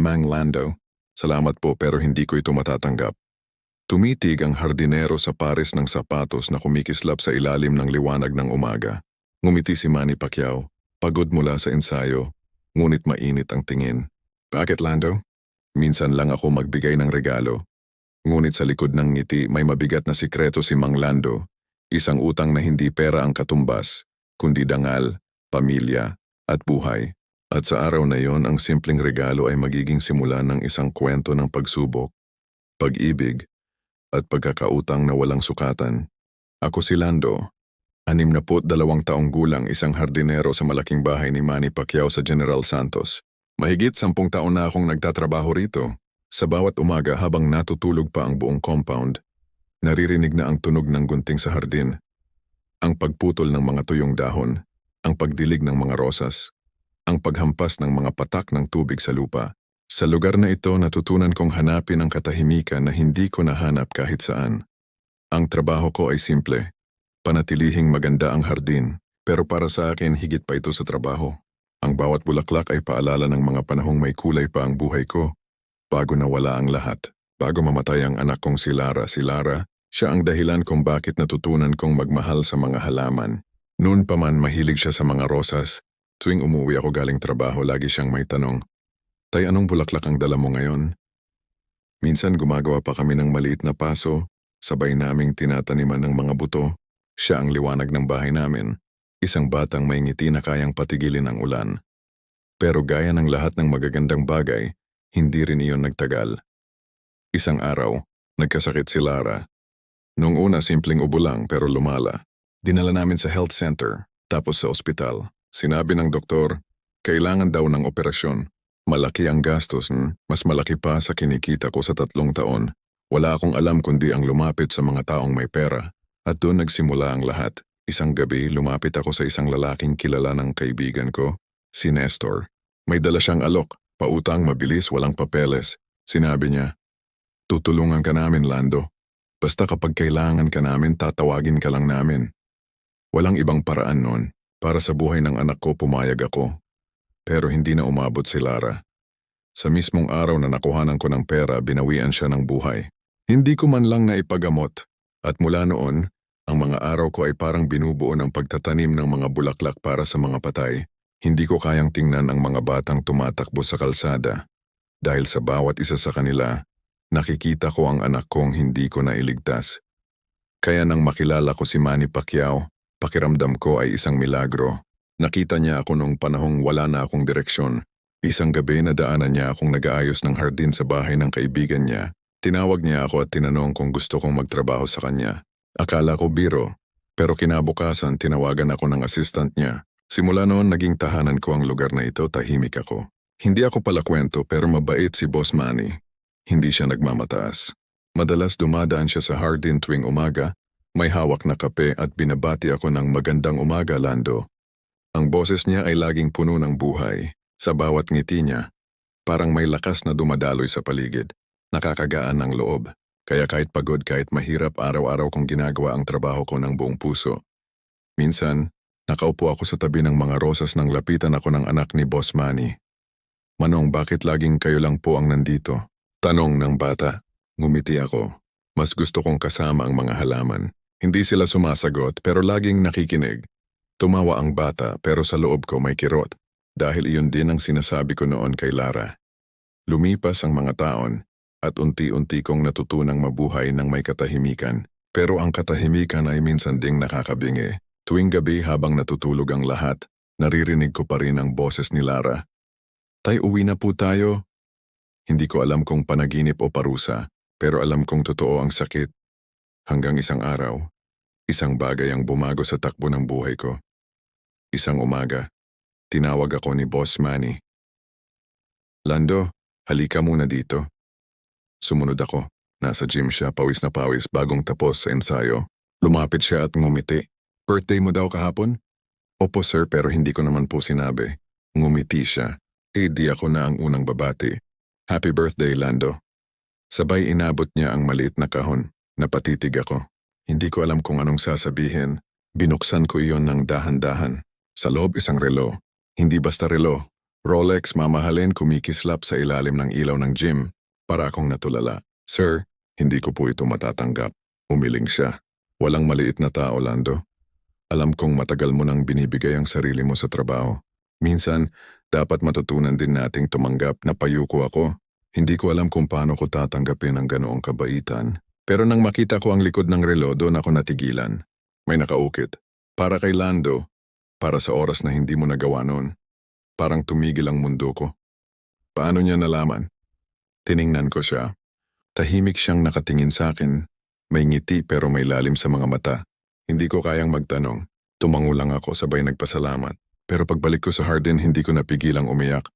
Mang Lando. Salamat po pero hindi ko ito matatanggap. Tumitig ang hardinero sa pares ng sapatos na kumikislap sa ilalim ng liwanag ng umaga. Ngumiti si Manny Pacquiao, pagod mula sa ensayo, ngunit mainit ang tingin. Bakit Lando? Minsan lang ako magbigay ng regalo. Ngunit sa likod ng ngiti may mabigat na sikreto si Mang Lando, isang utang na hindi pera ang katumbas, kundi dangal, pamilya, at buhay. At sa araw na yon ang simpleng regalo ay magiging simula ng isang kwento ng pagsubok, pag-ibig, at pagkakautang na walang sukatan. Ako si Lando, anim na dalawang taong gulang isang hardinero sa malaking bahay ni Manny Pacquiao sa General Santos. Mahigit sampung taon na akong nagtatrabaho rito. Sa bawat umaga habang natutulog pa ang buong compound, naririnig na ang tunog ng gunting sa hardin, ang pagputol ng mga tuyong dahon, ang pagdilig ng mga rosas, ang paghampas ng mga patak ng tubig sa lupa. Sa lugar na ito natutunan kong hanapin ang katahimikan na hindi ko nahanap kahit saan. Ang trabaho ko ay simple. Panatilihing maganda ang hardin, pero para sa akin higit pa ito sa trabaho. Ang bawat bulaklak ay paalala ng mga panahong may kulay pa ang buhay ko. Bago nawala ang lahat, bago mamatay ang anak kong si Lara, si Lara, siya ang dahilan kung bakit natutunan kong magmahal sa mga halaman. Noon pa man mahilig siya sa mga rosas. Tuwing umuwi ako galing trabaho, lagi siyang may tanong, Tay, anong bulaklak ang dala mo ngayon? Minsan gumagawa pa kami ng maliit na paso, sabay naming tinataniman ng mga buto. Siya ang liwanag ng bahay namin, isang batang may ngiti na kayang patigilin ang ulan. Pero gaya ng lahat ng magagandang bagay, hindi rin iyon nagtagal. Isang araw, nagkasakit si Lara. Noong una simpleng ubo lang pero lumala. Dinala namin sa health center, tapos sa ospital. Sinabi ng doktor, kailangan daw ng operasyon Malaki ang gastos, hmm? mas malaki pa sa kinikita ko sa tatlong taon. Wala akong alam kundi ang lumapit sa mga taong may pera. At doon nagsimula ang lahat. Isang gabi, lumapit ako sa isang lalaking kilala ng kaibigan ko, si Nestor. May dala siyang alok, pautang mabilis, walang papeles. Sinabi niya, Tutulungan ka namin, Lando. Basta kapag kailangan ka namin, tatawagin ka lang namin. Walang ibang paraan noon. Para sa buhay ng anak ko, pumayag ako. Pero hindi na umabot si Lara. Sa mismong araw na nakuhanan ko ng pera, binawian siya ng buhay. Hindi ko man lang naipagamot. At mula noon, ang mga araw ko ay parang binubuo ng pagtatanim ng mga bulaklak para sa mga patay. Hindi ko kayang tingnan ang mga batang tumatakbo sa kalsada. Dahil sa bawat isa sa kanila, nakikita ko ang anak kong hindi ko nailigtas. Kaya nang makilala ko si Manny Pacquiao, pakiramdam ko ay isang milagro. Nakita niya ako nung panahong wala na akong direksyon. Isang gabi na daanan niya akong nag-aayos ng hardin sa bahay ng kaibigan niya. Tinawag niya ako at tinanong kung gusto kong magtrabaho sa kanya. Akala ko biro, pero kinabukasan tinawagan ako ng assistant niya. Simula noon naging tahanan ko ang lugar na ito, tahimik ako. Hindi ako pala kwento pero mabait si Boss Manny. Hindi siya nagmamataas. Madalas dumadaan siya sa hardin tuwing umaga, may hawak na kape at binabati ako ng magandang umaga, Lando. Ang boses niya ay laging puno ng buhay. Sa bawat ngiti niya, parang may lakas na dumadaloy sa paligid. Nakakagaan ng loob. Kaya kahit pagod kahit mahirap araw-araw kong ginagawa ang trabaho ko ng buong puso. Minsan, nakaupo ako sa tabi ng mga rosas nang lapitan ako ng anak ni Boss Manny. Manong, bakit laging kayo lang po ang nandito? Tanong ng bata. Ngumiti ako. Mas gusto kong kasama ang mga halaman. Hindi sila sumasagot pero laging nakikinig. Tumawa ang bata pero sa loob ko may kirot dahil iyon din ang sinasabi ko noon kay Lara. Lumipas ang mga taon at unti-unti kong natutunang mabuhay ng may katahimikan. Pero ang katahimikan ay minsan ding nakakabingi. Tuwing gabi habang natutulog ang lahat, naririnig ko pa rin ang boses ni Lara. Tay, uwi na po tayo. Hindi ko alam kung panaginip o parusa, pero alam kong totoo ang sakit. Hanggang isang araw, isang bagay ang bumago sa takbo ng buhay ko. Isang umaga, tinawag ako ni Boss Manny. Lando, halika muna dito. Sumunod ako. Nasa gym siya, pawis na pawis, bagong tapos sa ensayo. Lumapit siya at ngumiti. Birthday mo daw kahapon? Opo sir, pero hindi ko naman po sinabi. Ngumiti siya. Eh di ako na ang unang babati. Happy birthday, Lando. Sabay inabot niya ang maliit na kahon. Napatitig ako. Hindi ko alam kung anong sasabihin. Binuksan ko iyon ng dahan-dahan. Sa loob isang relo. Hindi basta relo. Rolex mamahalin kumikislap sa ilalim ng ilaw ng gym para akong natulala. Sir, hindi ko po ito matatanggap. Umiling siya. Walang maliit na tao, Lando. Alam kong matagal mo nang binibigay ang sarili mo sa trabaho. Minsan, dapat matutunan din nating tumanggap na payuko ako. Hindi ko alam kung paano ko tatanggapin ang ganoong kabaitan. Pero nang makita ko ang likod ng relo, doon ako natigilan. May nakaukit. Para kay Lando, para sa oras na hindi mo nagawa noon. Parang tumigil ang mundo ko. Paano niya nalaman? Tiningnan ko siya. Tahimik siyang nakatingin sa akin. May ngiti pero may lalim sa mga mata. Hindi ko kayang magtanong. Tumango lang ako sabay nagpasalamat. Pero pagbalik ko sa Hardin, hindi ko napigilang umiyak.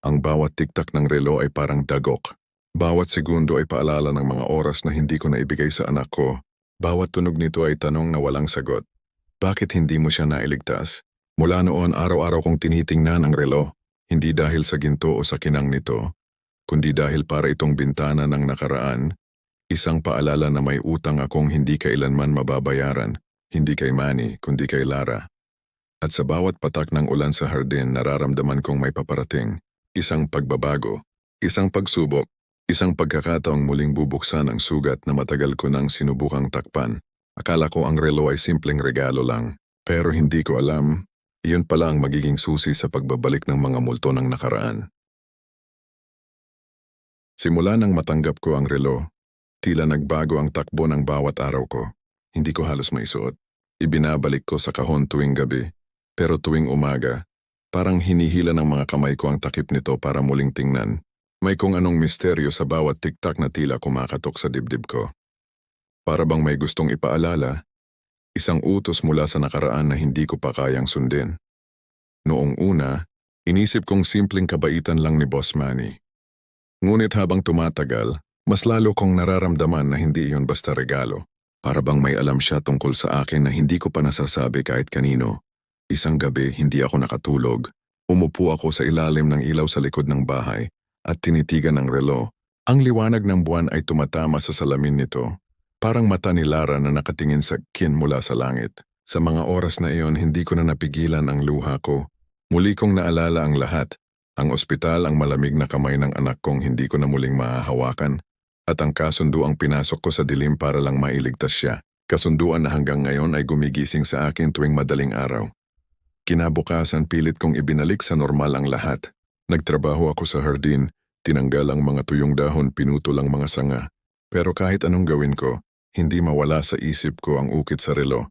Ang bawat tiktak ng relo ay parang dagok. Bawat segundo ay paalala ng mga oras na hindi ko naibigay sa anak ko. Bawat tunog nito ay tanong na walang sagot. Bakit hindi mo siya nailigtas? Mula noon araw-araw kong tinitingnan ang relo. Hindi dahil sa ginto o sa kinang nito, kundi dahil para itong bintana ng nakaraan, isang paalala na may utang akong hindi kailanman mababayaran, hindi kay Manny, kundi kay Lara. At sa bawat patak ng ulan sa hardin, nararamdaman kong may paparating, isang pagbabago, isang pagsubok, isang pagkakataong muling bubuksan ang sugat na matagal ko nang sinubukang takpan. Akala ko ang relo ay simpleng regalo lang, pero hindi ko alam, iyon pala ang magiging susi sa pagbabalik ng mga multo ng nakaraan. Simula nang matanggap ko ang relo, tila nagbago ang takbo ng bawat araw ko. Hindi ko halos maisuot. Ibinabalik ko sa kahon tuwing gabi, pero tuwing umaga, parang hinihila ng mga kamay ko ang takip nito para muling tingnan. May kung anong misteryo sa bawat tiktak na tila kumakatok sa dibdib ko. Para bang may gustong ipaalala, isang utos mula sa nakaraan na hindi ko pa kayang sundin. Noong una, inisip kong simpleng kabaitan lang ni Boss Manny. Ngunit habang tumatagal, mas lalo kong nararamdaman na hindi iyon basta regalo. Para bang may alam siya tungkol sa akin na hindi ko pa nasasabi kahit kanino. Isang gabi, hindi ako nakatulog. Umupo ako sa ilalim ng ilaw sa likod ng bahay at tinitigan ang relo. Ang liwanag ng buwan ay tumatama sa salamin nito. Parang mata ni Lara na nakatingin sa kin mula sa langit. Sa mga oras na iyon, hindi ko na napigilan ang luha ko. Muli kong naalala ang lahat. Ang ospital, ang malamig na kamay ng anak kong hindi ko na muling mahahawakan. At ang kasundo ang pinasok ko sa dilim para lang mailigtas siya. Kasunduan na hanggang ngayon ay gumigising sa akin tuwing madaling araw. Kinabukasan pilit kong ibinalik sa normal ang lahat. Nagtrabaho ako sa hardin, tinanggal ang mga tuyong dahon, pinutol ang mga sanga. Pero kahit anong gawin ko, hindi mawala sa isip ko ang ukit sa relo.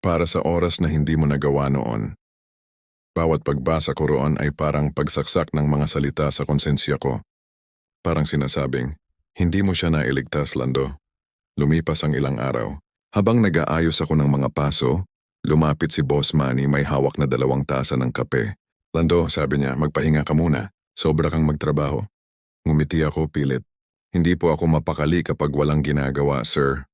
Para sa oras na hindi mo nagawa noon. Bawat pagbasa ko roon ay parang pagsaksak ng mga salita sa konsensya ko. Parang sinasabing, hindi mo siya nailigtas, Lando. Lumipas ang ilang araw. Habang nag-aayos ako ng mga paso, lumapit si Boss Manny may hawak na dalawang tasa ng kape. Lando, sabi niya, magpahinga ka muna. Sobra kang magtrabaho. Ngumiti ako pilit. Hindi po ako mapakali kapag walang ginagawa, sir.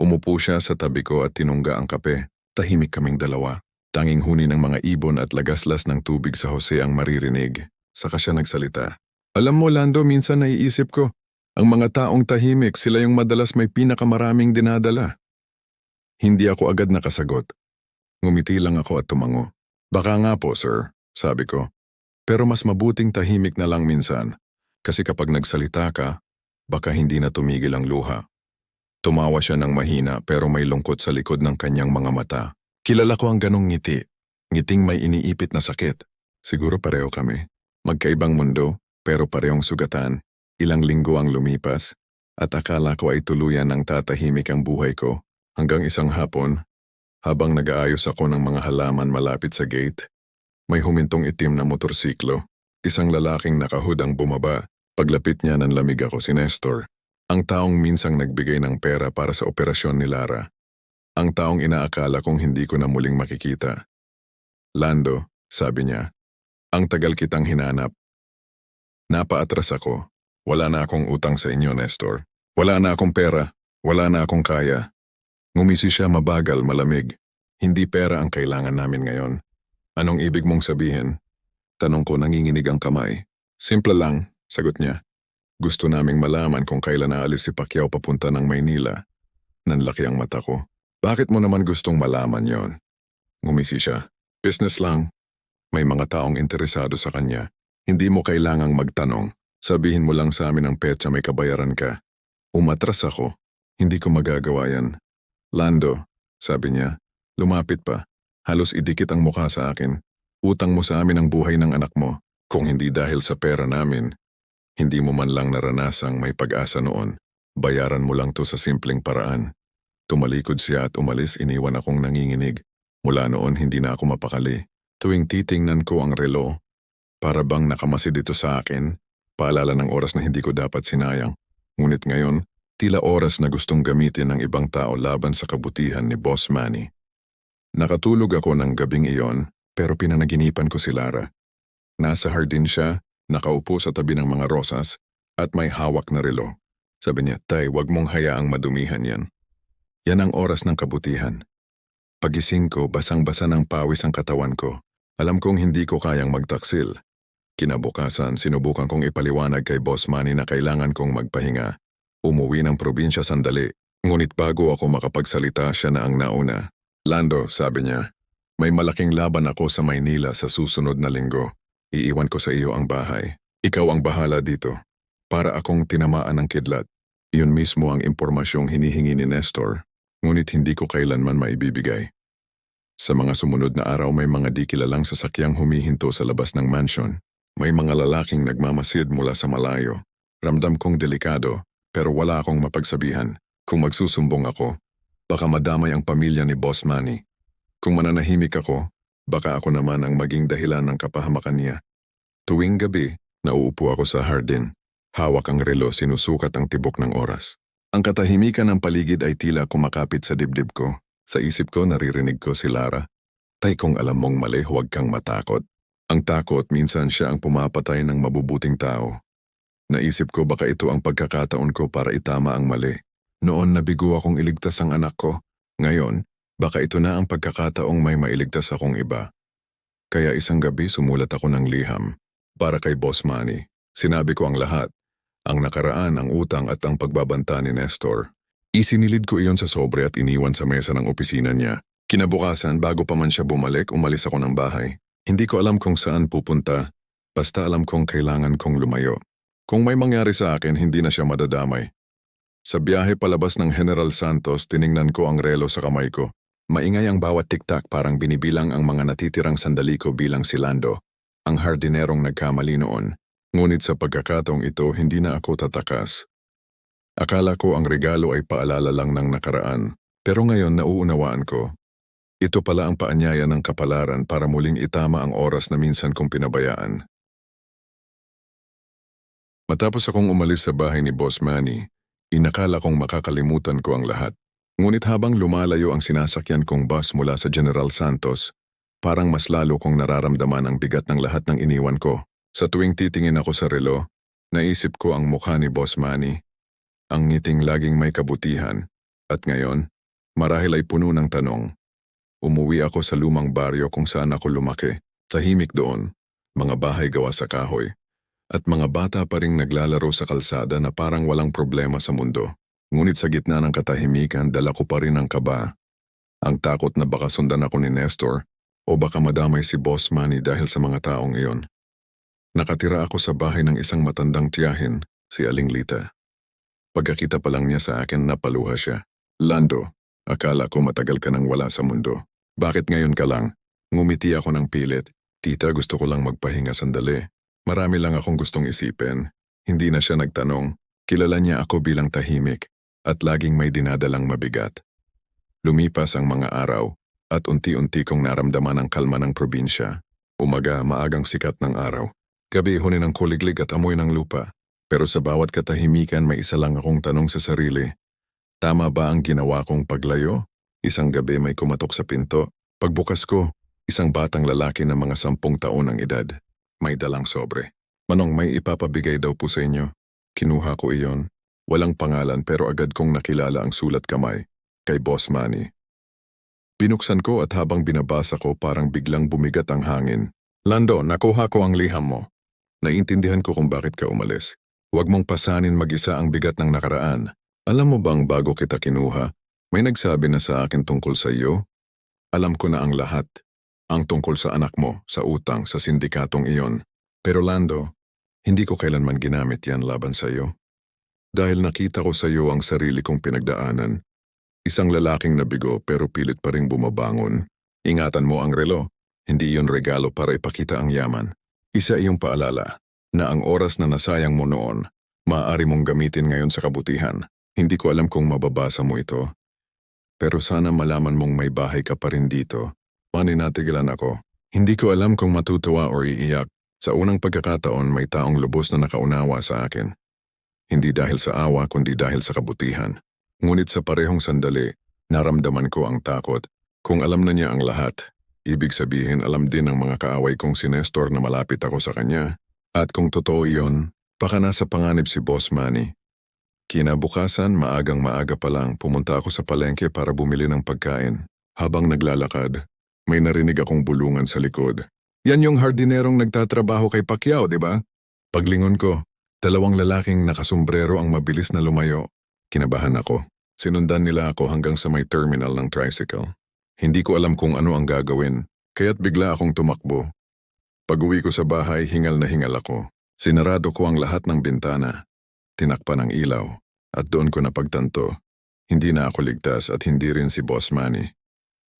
Umupo siya sa tabi ko at tinungga ang kape. Tahimik kaming dalawa. Tanging huni ng mga ibon at lagaslas ng tubig sa Jose ang maririnig. Saka siya nagsalita. Alam mo, Lando, minsan naiisip ko, ang mga taong tahimik, sila yung madalas may pinakamaraming dinadala. Hindi ako agad nakasagot. Ngumiti lang ako at tumango. Baka nga po, sir, sabi ko. Pero mas mabuting tahimik na lang minsan. Kasi kapag nagsalita ka, baka hindi na tumigil ang luha. Tumawa siya ng mahina pero may lungkot sa likod ng kanyang mga mata. Kilala ko ang ganong ngiti. Ngiting may iniipit na sakit. Siguro pareho kami. Magkaibang mundo, pero parehong sugatan. Ilang linggo ang lumipas, at akala ko ay tuluyan ng tatahimik ang buhay ko. Hanggang isang hapon, habang nag-aayos ako ng mga halaman malapit sa gate, may humintong itim na motorsiklo. Isang lalaking nakahud ang bumaba. Paglapit niya ng lamig ako si Nestor. Ang taong minsang nagbigay ng pera para sa operasyon ni Lara. Ang taong inaakala kong hindi ko na muling makikita. Lando, sabi niya, ang tagal kitang hinanap. Napaatras ako. Wala na akong utang sa inyo, Nestor. Wala na akong pera. Wala na akong kaya. Ngumisi siya mabagal, malamig. Hindi pera ang kailangan namin ngayon. Anong ibig mong sabihin? Tanong ko nanginginig ang kamay. Simple lang, sagot niya. Gusto naming malaman kung kailan naalis si Pacquiao papunta ng Maynila. Nanlaki ang mata ko. Bakit mo naman gustong malaman yon? Ngumisi siya. Business lang. May mga taong interesado sa kanya. Hindi mo kailangang magtanong. Sabihin mo lang sa amin ang petsa may kabayaran ka. Umatras ako. Hindi ko magagawa yan. Lando, sabi niya, lumapit pa. Halos idikit ang mukha sa akin. Utang mo sa amin ang buhay ng anak mo. Kung hindi dahil sa pera namin, hindi mo man lang naranasang may pag-asa noon. Bayaran mo lang to sa simpleng paraan. Tumalikod siya at umalis iniwan akong nanginginig. Mula noon hindi na ako mapakali. Tuwing titingnan ko ang relo, para bang nakamasid ito sa akin, paalala ng oras na hindi ko dapat sinayang. Ngunit ngayon, tila oras na gustong gamitin ng ibang tao laban sa kabutihan ni Boss Manny. Nakatulog ako ng gabing iyon, pero pinanaginipan ko si Lara. Nasa hardin siya, nakaupo sa tabi ng mga rosas, at may hawak na relo. Sabi niya, Tay, wag mong hayaang madumihan yan. Yan ang oras ng kabutihan. Pagising ko, basang-basa ng pawis ang katawan ko. Alam kong hindi ko kayang magtaksil. Kinabukasan, sinubukan kong ipaliwanag kay Boss Manny na kailangan kong magpahinga. Umuwi ng probinsya sandali. Ngunit bago ako makapagsalita siya na ang nauna. Lando, sabi niya, may malaking laban ako sa Maynila sa susunod na linggo. Iiwan ko sa iyo ang bahay. Ikaw ang bahala dito. Para akong tinamaan ng kidlat. Iyon mismo ang impormasyong hinihingi ni Nestor, ngunit hindi ko kailanman maibibigay. Sa mga sumunod na araw may mga di kilalang sasakyang humihinto sa labas ng mansion. May mga lalaking nagmamasid mula sa malayo. Ramdam kong delikado, pero wala akong mapagsabihan. Kung magsusumbong ako, baka madamay ang pamilya ni Boss Manny. Kung mananahimik ako, baka ako naman ang maging dahilan ng kapahamakan niya. Tuwing gabi, nauupo ako sa hardin. Hawak ang relo sinusukat ang tibok ng oras. Ang katahimikan ng paligid ay tila kumakapit sa dibdib ko. Sa isip ko naririnig ko si Lara. Tay kung alam mong mali, huwag kang matakot. Ang takot minsan siya ang pumapatay ng mabubuting tao. Naisip ko baka ito ang pagkakataon ko para itama ang mali. Noon nabigo akong iligtas ang anak ko. Ngayon, baka ito na ang pagkakataong may mailigtas akong iba. Kaya isang gabi sumulat ako ng liham. Para kay Boss Manny. Sinabi ko ang lahat. Ang nakaraan, ang utang at ang pagbabanta ni Nestor. Isinilid ko iyon sa sobre at iniwan sa mesa ng opisina niya. Kinabukasan, bago pa man siya bumalik, umalis ako ng bahay. Hindi ko alam kung saan pupunta, basta alam kong kailangan kong lumayo. Kung may mangyari sa akin, hindi na siya madadamay. Sa biyahe palabas ng General Santos, tiningnan ko ang relo sa kamay ko. Maingay ang bawat tiktak parang binibilang ang mga natitirang sandali ko bilang si Lando, ang hardinerong nagkamali noon. Ngunit sa pagkakataong ito, hindi na ako tatakas. Akala ko ang regalo ay paalala lang ng nakaraan, pero ngayon nauunawaan ko. Ito pala ang paanyaya ng kapalaran para muling itama ang oras na minsan kong pinabayaan. Matapos akong umalis sa bahay ni Boss Manny, inakala kong makakalimutan ko ang lahat. Ngunit habang lumalayo ang sinasakyan kong bus mula sa General Santos, parang mas lalo kong nararamdaman ang bigat ng lahat ng iniwan ko. Sa tuwing titingin ako sa relo, naisip ko ang mukha ni Boss Manny. Ang ngiting laging may kabutihan. At ngayon, marahil ay puno ng tanong. Umuwi ako sa lumang baryo kung saan ako lumaki. Tahimik doon, mga bahay gawa sa kahoy. At mga bata pa ring naglalaro sa kalsada na parang walang problema sa mundo. Ngunit sa gitna ng katahimikan, dala ko pa rin ang kaba. Ang takot na baka sundan ako ni Nestor o baka madamay si Boss Manny dahil sa mga taong iyon. Nakatira ako sa bahay ng isang matandang tiyahin, si Aling Lita. Pagkakita pa lang niya sa akin, napaluha siya. Lando, akala ko matagal ka nang wala sa mundo. Bakit ngayon ka lang? Ngumiti ako ng pilit. Tita, gusto ko lang magpahinga sandali. Marami lang akong gustong isipin. Hindi na siya nagtanong. Kilala niya ako bilang tahimik at laging may dinadalang mabigat. Lumipas ang mga araw at unti-unti kong naramdaman ang kalma ng probinsya. Umaga, maagang sikat ng araw. Gabi hunin ng kuliglig at amoy ng lupa. Pero sa bawat katahimikan may isa lang akong tanong sa sarili. Tama ba ang ginawa kong paglayo? Isang gabi may kumatok sa pinto. Pagbukas ko, isang batang lalaki na mga sampung taon ang edad. May dalang sobre. Manong may ipapabigay daw po sa inyo. Kinuha ko iyon. Walang pangalan pero agad kong nakilala ang sulat kamay. Kay Boss Manny. Binuksan ko at habang binabasa ko parang biglang bumigat ang hangin. Lando, nakuha ko ang liham mo. Naiintindihan ko kung bakit ka umalis. Huwag mong pasanin mag-isa ang bigat ng nakaraan. Alam mo bang bago kita kinuha, may nagsabi na sa akin tungkol sa iyo? Alam ko na ang lahat. ang tungkol sa anak mo, sa utang, sa sindikatong iyon. Pero Lando, hindi ko kailanman ginamit yan laban sa iyo. Dahil nakita ko sa iyo ang sarili kong pinagdaanan. Isang lalaking nabigo pero pilit pa ring bumabangon. Ingatan mo ang relo, hindi iyon regalo para ipakita ang yaman. Isa iyong paalala na ang oras na nasayang mo noon, maaari mong gamitin ngayon sa kabutihan. Hindi ko alam kung mababasa mo ito. Pero sana malaman mong may bahay ka pa rin dito. Maninatigilan ako. Hindi ko alam kung matutuwa o iiyak. Sa unang pagkakataon may taong lubos na nakaunawa sa akin. Hindi dahil sa awa kundi dahil sa kabutihan. Ngunit sa parehong sandali, naramdaman ko ang takot. Kung alam na niya ang lahat, ibig sabihin alam din ng mga kaaway kong si Nestor na malapit ako sa kanya. At kung totoo iyon, baka nasa panganib si Boss Manny. Kinabukasan, maagang maaga pa lang, pumunta ako sa palengke para bumili ng pagkain. Habang naglalakad, may narinig akong bulungan sa likod. Yan yung hardinerong nagtatrabaho kay Pacquiao, di ba? Paglingon ko, dalawang lalaking nakasombrero ang mabilis na lumayo. Kinabahan ako. Sinundan nila ako hanggang sa may terminal ng tricycle. Hindi ko alam kung ano ang gagawin, kaya't bigla akong tumakbo. Pag-uwi ko sa bahay, hingal na hingal ako. Sinarado ko ang lahat ng bintana. Tinakpan ang ilaw, at doon ko napagtanto. Hindi na ako ligtas at hindi rin si Boss Manny.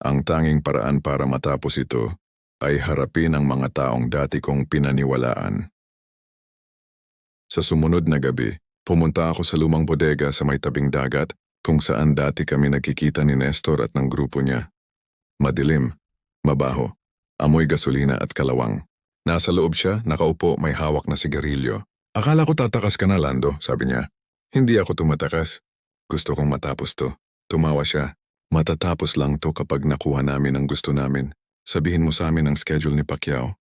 Ang tanging paraan para matapos ito ay harapin ang mga taong dati kong pinaniwalaan. Sa sumunod na gabi, pumunta ako sa lumang bodega sa may tabing dagat kung saan dati kami nagkikita ni Nestor at ng grupo niya. Madilim, mabaho, amoy gasolina at kalawang. Nasa loob siya, nakaupo, may hawak na sigarilyo. Akala ko tatakas ka na, Lando, sabi niya. Hindi ako tumatakas. Gusto kong matapos to. Tumawa siya. Matatapos lang to kapag nakuha namin ang gusto namin. Sabihin mo sa amin ang schedule ni Pacquiao.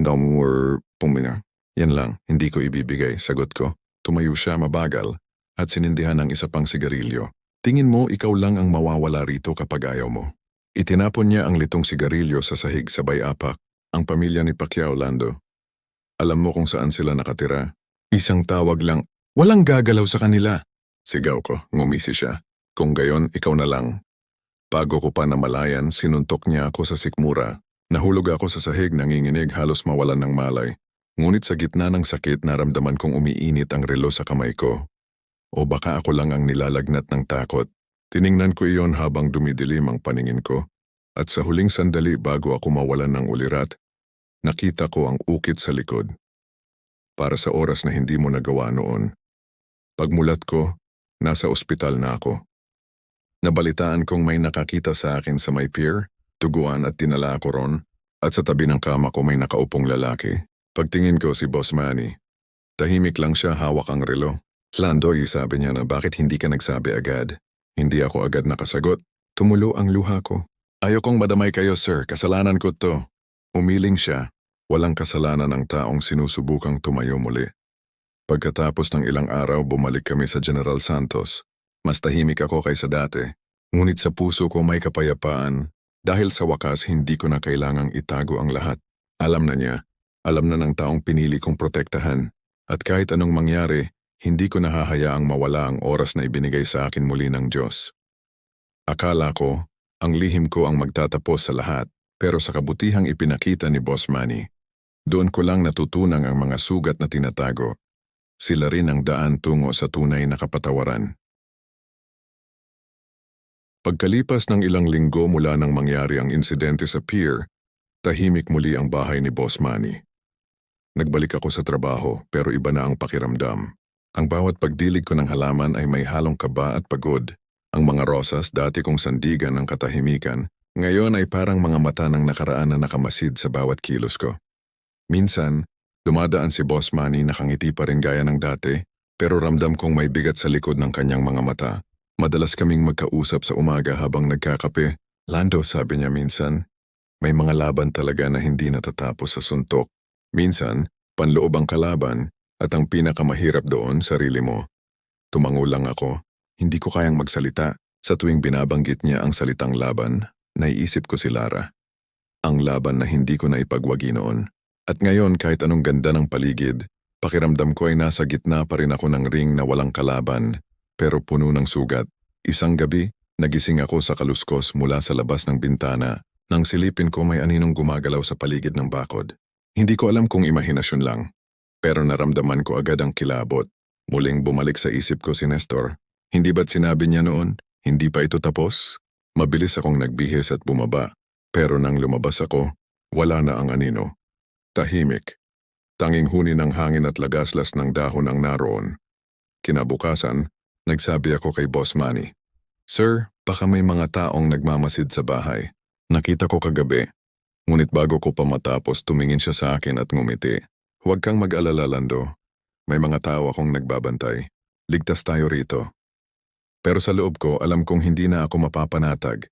No more pumina. Yan lang, hindi ko ibibigay, sagot ko. Tumayo siya mabagal at sinindihan ang isa pang sigarilyo. Tingin mo ikaw lang ang mawawala rito kapag ayaw mo. Itinapon niya ang litong sigarilyo sa sahig sabay apak, ang pamilya ni Pacquiao Lando. Alam mo kung saan sila nakatira? Isang tawag lang, walang gagalaw sa kanila. Sigaw ko, ngumisi siya. Kung gayon, ikaw na lang. Bago ko pa namalayan, sinuntok niya ako sa sikmura. Nahulog ako sa sahig nanginginig halos mawalan ng malay. Ngunit sa gitna ng sakit naramdaman kong umiinit ang relo sa kamay ko. O baka ako lang ang nilalagnat ng takot. Tiningnan ko iyon habang dumidilim ang paningin ko. At sa huling sandali bago ako mawalan ng ulirat, nakita ko ang ukit sa likod. Para sa oras na hindi mo nagawa noon. Pagmulat ko, nasa ospital na ako. Nabalitaan kong may nakakita sa akin sa may pier, tuguan at tinala ako ron, at sa tabi ng kama ko may nakaupong lalaki. Pagtingin ko si Boss Manny. Tahimik lang siya hawak ang relo. Landoy, sabi niya na bakit hindi ka nagsabi agad. Hindi ako agad nakasagot. Tumulo ang luha ko. Ayokong madamay kayo, sir. Kasalanan ko to. Umiling siya. Walang kasalanan ng taong sinusubukang tumayo muli. Pagkatapos ng ilang araw, bumalik kami sa General Santos. Mas tahimik ako kaysa dati. Ngunit sa puso ko may kapayapaan dahil sa wakas hindi ko na kailangang itago ang lahat. Alam na niya, alam na ng taong pinili kong protektahan. At kahit anong mangyari, hindi ko nahahayaang mawala ang oras na ibinigay sa akin muli ng Diyos. Akala ko, ang lihim ko ang magtatapos sa lahat, pero sa kabutihang ipinakita ni Boss Manny, doon ko lang natutunang ang mga sugat na tinatago. Sila rin ang daan tungo sa tunay na kapatawaran. Pagkalipas ng ilang linggo mula nang mangyari ang insidente sa pier, tahimik muli ang bahay ni Boss Manny. Nagbalik ako sa trabaho pero iba na ang pakiramdam. Ang bawat pagdilig ko ng halaman ay may halong kaba at pagod. Ang mga rosas dati kong sandigan ng katahimikan, ngayon ay parang mga mata ng nakaraan na nakamasid sa bawat kilos ko. Minsan, dumadaan si Boss Manny nakangiti pa rin gaya ng dati, pero ramdam kong may bigat sa likod ng kanyang mga mata. Madalas kaming magkausap sa umaga habang nagkakape. Lando, sabi niya minsan, may mga laban talaga na hindi natatapos sa suntok. Minsan, panloob ang kalaban at ang pinakamahirap doon, sarili mo. Tumango lang ako. Hindi ko kayang magsalita. Sa tuwing binabanggit niya ang salitang laban, naiisip ko si Lara. Ang laban na hindi ko na ipagwagi noon. At ngayon kahit anong ganda ng paligid, pakiramdam ko ay nasa gitna pa rin ako ng ring na walang kalaban, pero puno ng sugat. Isang gabi, nagising ako sa kaluskos mula sa labas ng bintana Nang silipin ko may aninong gumagalaw sa paligid ng bakod. Hindi ko alam kung imahinasyon lang. Pero naramdaman ko agad ang kilabot. Muling bumalik sa isip ko si Nestor. Hindi ba't sinabi niya noon, hindi pa ito tapos? Mabilis akong nagbihis at bumaba. Pero nang lumabas ako, wala na ang anino. Tahimik. Tanging huni ng hangin at lagaslas ng dahon ang naroon. Kinabukasan, nagsabi ako kay Boss Manny. Sir, baka may mga taong nagmamasid sa bahay. Nakita ko kagabi. Ngunit bago ko pa matapos, tumingin siya sa akin at ngumiti. Huwag kang mag-alala, Lando. May mga tao akong nagbabantay. Ligtas tayo rito. Pero sa loob ko, alam kong hindi na ako mapapanatag.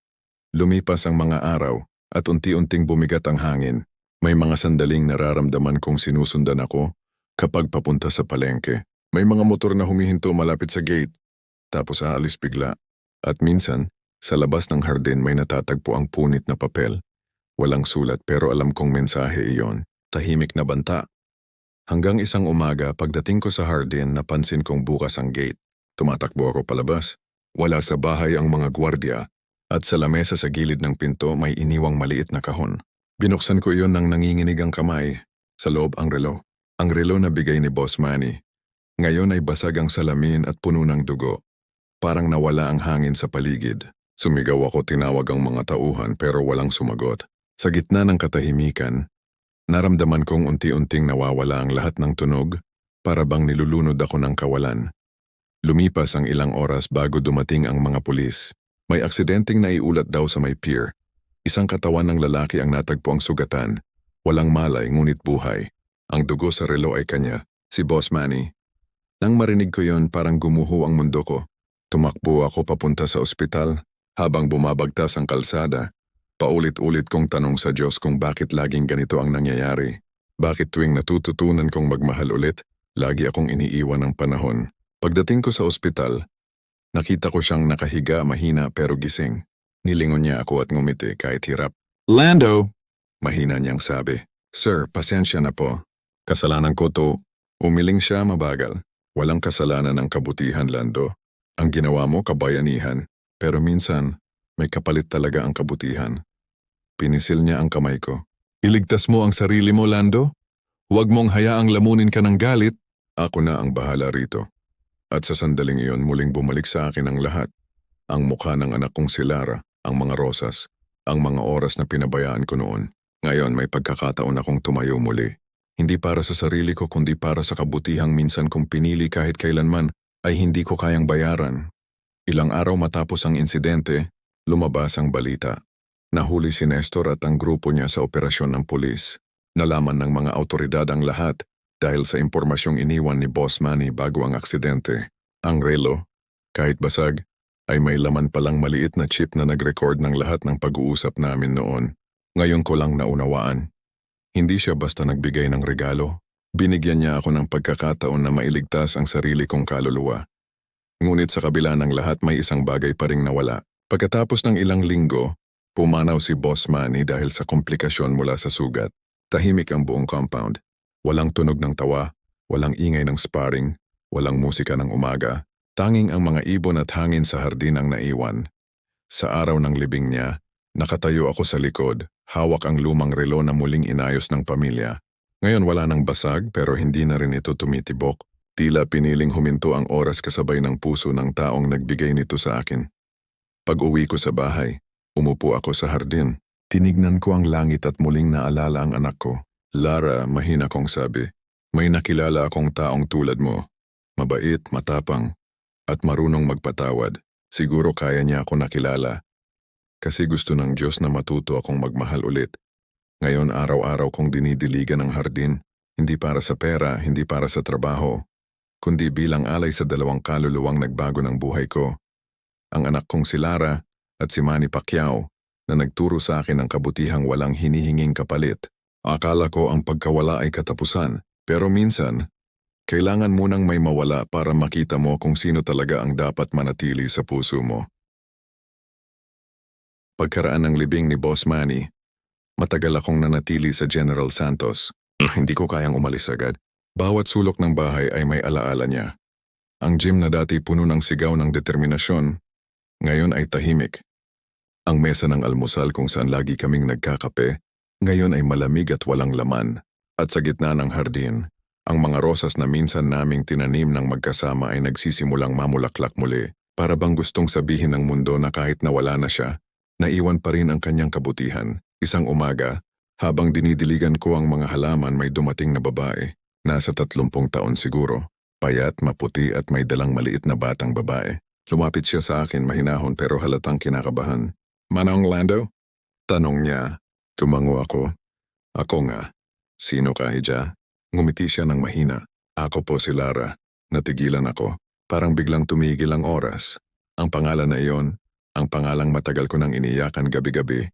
Lumipas ang mga araw at unti-unting bumigat ang hangin. May mga sandaling nararamdaman kong sinusundan ako kapag papunta sa palengke. May mga motor na humihinto malapit sa gate, tapos aalis bigla. At minsan, sa labas ng hardin may natatagpo ang punit na papel. Walang sulat pero alam kong mensahe iyon. Tahimik na banta. Hanggang isang umaga, pagdating ko sa hardin, napansin kong bukas ang gate. Tumatakbo ako palabas. Wala sa bahay ang mga gwardya at sa lamesa sa gilid ng pinto may iniwang maliit na kahon. Binuksan ko iyon ng nanginginig ang kamay. Sa loob ang relo. Ang relo na bigay ni Boss Manny. Ngayon ay basag ang salamin at puno ng dugo. Parang nawala ang hangin sa paligid. Sumigaw ako tinawag ang mga tauhan pero walang sumagot. Sa gitna ng katahimikan, naramdaman kong unti-unting nawawala ang lahat ng tunog para bang nilulunod ako ng kawalan. Lumipas ang ilang oras bago dumating ang mga pulis. May aksidenteng naiulat daw sa may pier. Isang katawan ng lalaki ang natagpo ang sugatan. Walang malay ngunit buhay. Ang dugo sa relo ay kanya, si Boss Manny. Nang marinig ko yon parang gumuho ang mundo ko. Tumakbo ako papunta sa ospital habang bumabagtas ang kalsada. Paulit-ulit kong tanong sa Diyos kung bakit laging ganito ang nangyayari. Bakit tuwing natututunan kong magmahal ulit, lagi akong iniiwan ng panahon. Pagdating ko sa ospital, nakita ko siyang nakahiga mahina pero gising. Nilingon niya ako at ngumiti kahit hirap. Lando! Mahina niyang sabi. Sir, pasensya na po. Kasalanan ko to. Umiling siya mabagal. Walang kasalanan ng kabutihan, Lando. Ang ginawa mo kabayanihan, pero minsan may kapalit talaga ang kabutihan. Pinisil niya ang kamay ko. Iligtas mo ang sarili mo, Lando. Huwag mong hayaang lamunin ka ng galit. Ako na ang bahala rito. At sa sandaling iyon muling bumalik sa akin ang lahat. Ang mukha ng anak kong si Lara, ang mga rosas, ang mga oras na pinabayaan ko noon. Ngayon may pagkakataon akong tumayo muli. Hindi para sa sarili ko kundi para sa kabutihang minsan kong pinili kahit kailanman ay hindi ko kayang bayaran. Ilang araw matapos ang insidente, lumabas ang balita. Nahuli si Nestor at ang grupo niya sa operasyon ng pulis. Nalaman ng mga autoridad ang lahat dahil sa impormasyong iniwan ni Boss Manny bago ang aksidente. Ang relo, kahit basag, ay may laman palang maliit na chip na nag-record ng lahat ng pag-uusap namin noon. Ngayon ko lang naunawaan. Hindi siya basta nagbigay ng regalo. Binigyan niya ako ng pagkakataon na mailigtas ang sarili kong kaluluwa. Ngunit sa kabila ng lahat may isang bagay pa ring nawala. Pagkatapos ng ilang linggo, pumanaw si Boss Manny dahil sa komplikasyon mula sa sugat. Tahimik ang buong compound. Walang tunog ng tawa, walang ingay ng sparring, walang musika ng umaga. Tanging ang mga ibon at hangin sa hardin ang naiwan. Sa araw ng libing niya, nakatayo ako sa likod, hawak ang lumang relo na muling inayos ng pamilya. Ngayon wala nang basag pero hindi na rin ito tumitibok. Tila piniling huminto ang oras kasabay ng puso ng taong nagbigay nito sa akin. Pag uwi ko sa bahay, umupo ako sa hardin. Tinignan ko ang langit at muling naalala ang anak ko. Lara, mahina kong sabi, may nakilala akong taong tulad mo. Mabait, matapang, at marunong magpatawad. Siguro kaya niya ako nakilala. Kasi gusto ng Diyos na matuto akong magmahal ulit. Ngayon araw-araw kong dinidiligan ang hardin, hindi para sa pera, hindi para sa trabaho, kundi bilang alay sa dalawang kaluluwang nagbago ng buhay ko. Ang anak kong si Lara at si Manny Pacquiao na nagturo sa akin ng kabutihang walang hinihinging kapalit. Akala ko ang pagkawala ay katapusan, pero minsan, kailangan munang may mawala para makita mo kung sino talaga ang dapat manatili sa puso mo. Pagkaraan ng libing ni Boss Manny, matagal akong nanatili sa General Santos. Hindi ko kayang umalis agad. Bawat sulok ng bahay ay may alaala niya. Ang gym na dati puno ng sigaw ng determinasyon, ngayon ay tahimik. Ang mesa ng almusal kung saan lagi kaming nagkakape, ngayon ay malamig at walang laman. At sa gitna ng hardin, ang mga rosas na minsan naming tinanim ng magkasama ay nagsisimulang mamulaklak muli. Para bang gustong sabihin ng mundo na kahit nawala na siya, naiwan pa rin ang kanyang kabutihan. Isang umaga, habang dinidiligan ko ang mga halaman may dumating na babae. Nasa tatlumpong taon siguro. Payat, maputi at may dalang maliit na batang babae. Lumapit siya sa akin mahinahon pero halatang kinakabahan. Manong Lando? Tanong niya. Tumango ako. Ako nga. Sino ka, Hija? Ngumiti siya ng mahina. Ako po si Lara. Natigilan ako. Parang biglang tumigil ang oras. Ang pangalan na iyon, ang pangalang matagal ko nang iniyakan gabi-gabi.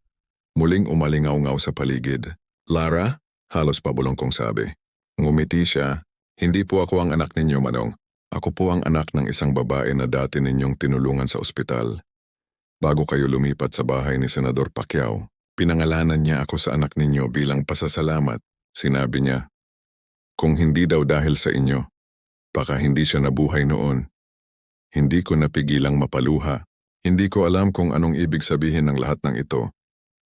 Muling umalingaw-ngaw sa paligid. Lara? Halos pabulong kong sabi. Ngumiti siya. Hindi po ako ang anak ninyo, Manong. Ako po ang anak ng isang babae na dati ninyong tinulungan sa ospital. Bago kayo lumipat sa bahay ni Senador Pacquiao, pinangalanan niya ako sa anak ninyo bilang pasasalamat. Sinabi niya, kung hindi daw dahil sa inyo, baka hindi siya nabuhay noon. Hindi ko napigilang mapaluha. Hindi ko alam kung anong ibig sabihin ng lahat ng ito.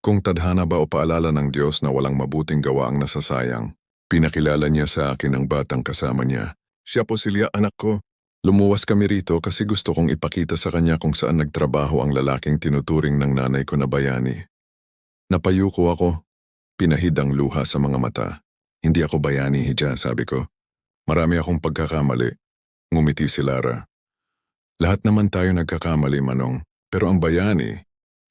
Kung tadhana ba o paalala ng Diyos na walang mabuting gawa ang nasasayang. Pinakilala niya sa akin ang batang kasama niya. Siya po silya anak ko. Lumuwas kami rito kasi gusto kong ipakita sa kanya kung saan nagtrabaho ang lalaking tinuturing ng nanay ko na bayani. Napayuko ako. Pinahid ang luha sa mga mata. Hindi ako bayani, Hija, sabi ko. Marami akong pagkakamali. Ngumiti si Lara. Lahat naman tayo nagkakamali, Manong. Pero ang bayani,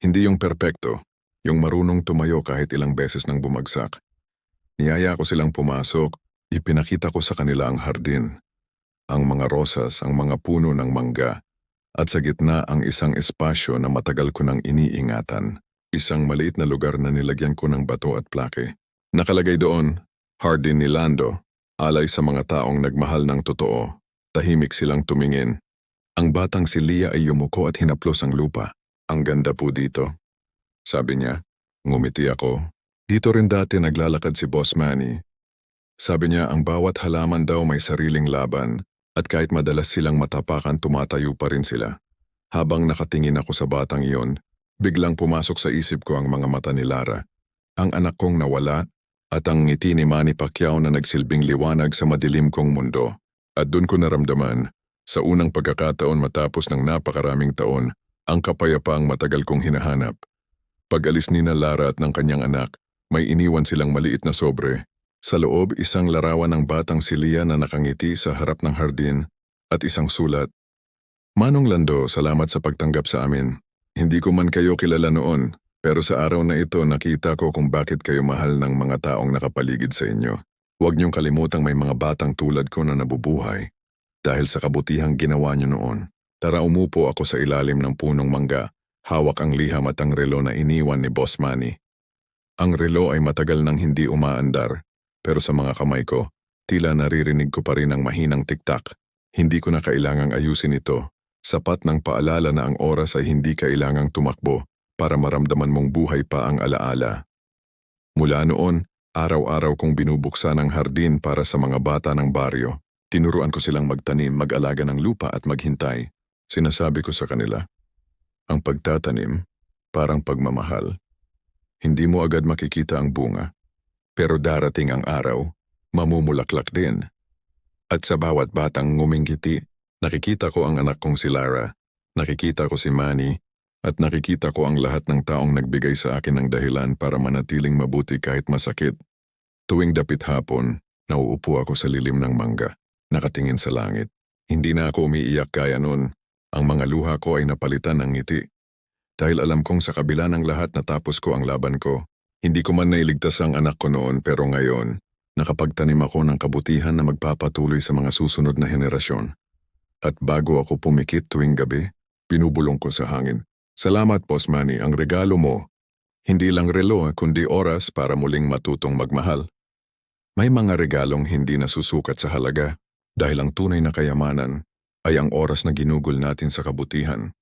hindi yung perpekto. Yung marunong tumayo kahit ilang beses nang bumagsak. Niyaya ko silang pumasok. Ipinakita ko sa kanila ang hardin. Ang mga rosas, ang mga puno ng mangga. At sa gitna ang isang espasyo na matagal ko nang iniingatan. Isang maliit na lugar na nilagyan ko ng bato at plake. Nakalagay doon, Hardin ni Lando, alay sa mga taong nagmahal ng totoo. Tahimik silang tumingin. Ang batang si Lia ay yumuko at hinaplos ang lupa. Ang ganda po dito. Sabi niya, ngumiti ako. Dito rin dati naglalakad si Boss Manny. Sabi niya ang bawat halaman daw may sariling laban at kahit madalas silang matapakan tumatayo pa rin sila. Habang nakatingin ako sa batang iyon, biglang pumasok sa isip ko ang mga mata ni Lara. Ang anak kong nawala at ang ngiti ni Manny Pacquiao na nagsilbing liwanag sa madilim kong mundo. At doon ko naramdaman, sa unang pagkakataon matapos ng napakaraming taon, ang kapayapaang matagal kong hinahanap. Pag-alis ni na Lara at ng kanyang anak, may iniwan silang maliit na sobre. Sa loob, isang larawan ng batang si Lia na nakangiti sa harap ng hardin at isang sulat. Manong Lando, salamat sa pagtanggap sa amin. Hindi ko man kayo kilala noon, pero sa araw na ito nakita ko kung bakit kayo mahal ng mga taong nakapaligid sa inyo. Huwag niyong kalimutang may mga batang tulad ko na nabubuhay. Dahil sa kabutihang ginawa niyo noon. Tara umupo ako sa ilalim ng punong mangga, hawak ang liham at ang relo na iniwan ni Boss Manny. Ang relo ay matagal nang hindi umaandar, pero sa mga kamay ko, tila naririnig ko pa rin ang mahinang tiktak. Hindi ko na kailangang ayusin ito. Sapat ng paalala na ang oras ay hindi kailangang tumakbo para maramdaman mong buhay pa ang alaala. Mula noon, araw-araw kong binubuksan ang hardin para sa mga bata ng baryo. Tinuruan ko silang magtanim, mag-alaga ng lupa at maghintay. Sinasabi ko sa kanila, ang pagtatanim, parang pagmamahal. Hindi mo agad makikita ang bunga, pero darating ang araw, mamumulaklak din. At sa bawat batang ngumingiti, nakikita ko ang anak kong si Lara, nakikita ko si Manny, at nakikita ko ang lahat ng taong nagbigay sa akin ng dahilan para manatiling mabuti kahit masakit. Tuwing dapit hapon, nauupo ako sa lilim ng mangga, nakatingin sa langit. Hindi na ako umiiyak kaya noon. Ang mga luha ko ay napalitan ng ngiti. Dahil alam kong sa kabila ng lahat natapos ko ang laban ko. Hindi ko man nailigtas ang anak ko noon pero ngayon, nakapagtanim ako ng kabutihan na magpapatuloy sa mga susunod na henerasyon. At bago ako pumikit tuwing gabi, binubulong ko sa hangin. Salamat, Boss Manny, ang regalo mo. Hindi lang relo kundi oras para muling matutong magmahal. May mga regalong hindi nasusukat sa halaga dahil ang tunay na kayamanan ay ang oras na ginugol natin sa kabutihan.